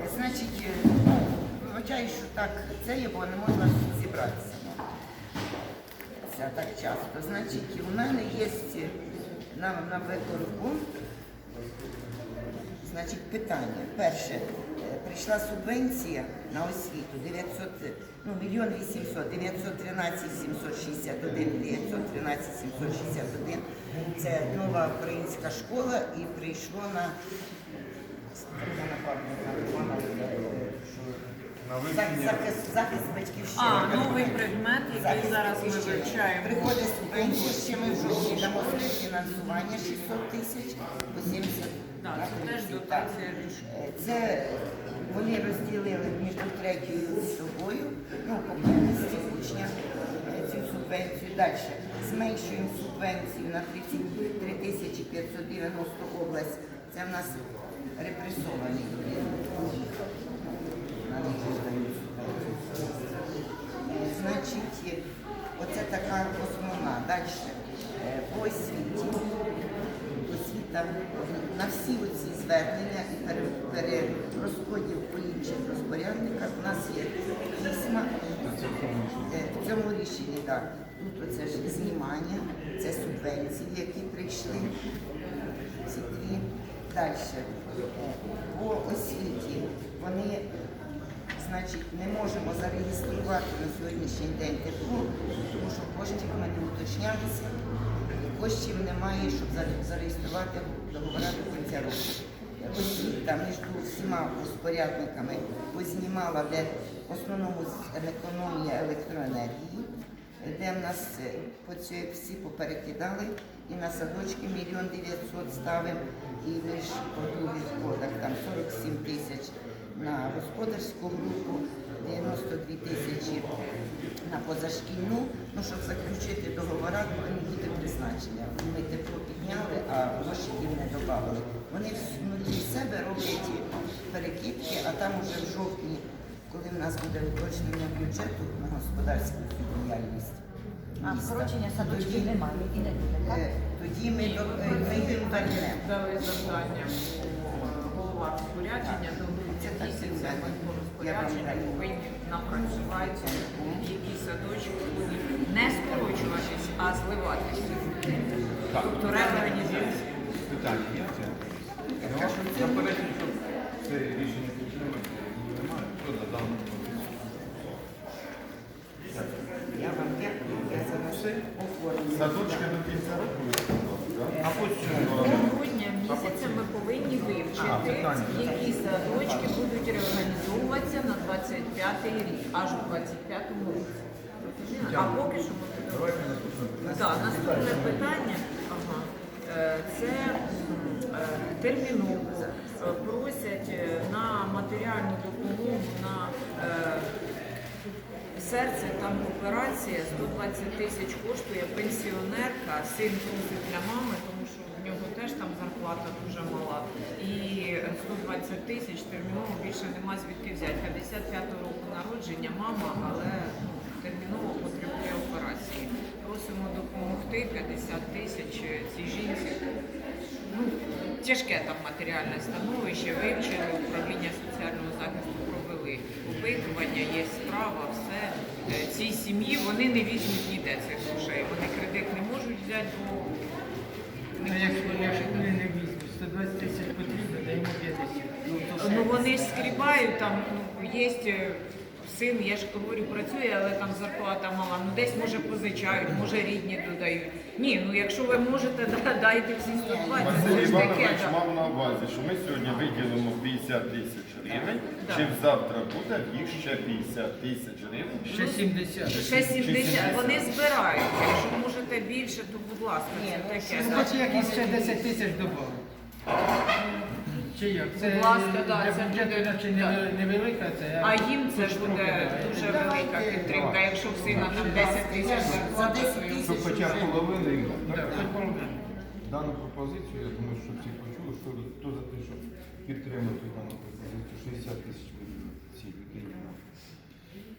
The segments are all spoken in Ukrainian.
Е, Значить, ну, вибачаю, що так це є, бо не можна зібратися. Це так часто. Значить, у мене є е, на, на виконку Значить, питання. Перше, прийшла субвенція на освіту 900, е, ну, мільйон 800, 913 761, 913 761. Це нова українська школа і прийшло на захист, захист батьківщини. А, новий предмет, який зараз ми вивчаємо. Приходить субвенція, ще ми в жовтні дамо фінансування 600 тисяч, по 70 Так, це теж дотація. Е, Це вони розділили між третьою і собою, ну, по кількості учня е, цю субвенцію. Далі зменшуємо субвенцію на 33 тисячі 590 область. Це в нас репресовані. Е, Значить, е, оце така основна. Далі по освіті. Освіта на всі оці звернення і перерозподіл по інших розпорядниках у нас є письма. Е, В цьому рішенні так. Тут оце ж знімання, це субвенції, які прийшли. Ці дві. Далі. По освіті вони Значить, не можемо зареєструвати на сьогоднішній день тепло, тому що коштів ми не уточнялися. Коштів немає, щоб зареєструвати договори до кінця року. Освіта між всіма розпорядниками познімала, де в основному економія електроенергії, де в нас е, по ці- всі поперекидали і на садочки мільйон дев'ятсот ставимо, і лише по других годах там 47 тисяч на господарську групу, 92 тисячі на позашкільну, ну, щоб заключити договори, повинні бути призначення. Ми тепло підняли, а гроші їм не додали. Вони внутрі себе роблять перекидки, а там уже в жовтні, коли в нас буде уточнення бюджету на господарську діяльність. А міста, скорочення садочків тоді, немає і не буде, так? е, Тоді ми, до- е, ми їм вернемо. Дали завдання по голова розпорядження до Це так місяця. Ми по Я вам розпорядженню даю. повинні напрацювати, які садочки будуть не скорочуватись, а зливатися. Тобто реорганізація. Питання є це? Заперечень, щоб це рішення підтримати, дану пропозицію? Я вам дякую, я за ваше оформлення. Садочки до кінця року? А потім грудня місяця ми повинні вивчити, які садочки будуть реорганізовуватися на 25 рік, аж у 25-му році. А поки що ми будемо Давайте наступне питання. Так, наступне питання ага, е, це е, терміново просять е, на матеріальну допомогу на е, серце, там операція 120 тисяч коштує пенсіонерка, син просить для мами, тому що в нього теж там зарплата дуже мала. І 120 тисяч терміново більше нема звідки взяти. 55 року народження мама, але ну, терміново потребує операції. Просимо допомогти 50 тисяч цій жінці. Ну, тяжке там матеріальне становище, вивчили, управління соціального захисту провели. Опитування, є справа, все. Е, Цій сім'ї вони не візьмуть ніде цих грошей. Вони кредит не можуть взяти, бо Ну, не якщо, можуть вони не візьмуть, 120 тисяч потрібно, даємо 50. Ну, Ну вони скрібають, там ну, є син, я ж говорю, працює, але там зарплата мала. Ну десь може позичають, може рідні додають. Ні, ну якщо ви можете, да, дайте всі 120, це Василь ж таке. Іванович да. мав на увазі, що ми сьогодні виділимо 50 тисяч гривень, Так. чим завтра буде їх ще 50 тисяч гривень. Ще 70. Ще 70. Вони збирають. Якщо можете більше, то будь ласка, це таке. Ну, хоч якісь ще 10 тисяч добавили. Чи як? Це Будь ласка, да, для це бюджету буде- наче не- невелика, це А їм це ж буде да. дуже велика підтримка. Якщо в сина там 10 тисяч то їм Щоб хоча б половину їм Да, хоч. Дану пропозицію, я думаю, що всі почули, що хто за те, щоб підтримати дану пропозицію, 60 тисяч виділити цій людині на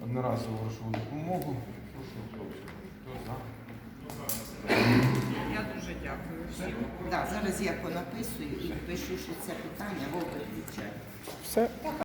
одноразову грошову допомогу. Прошу голосувати. Хто за? Дякую всім. Да, зараз я понаписую і пишу, що це питання в обидві. Все.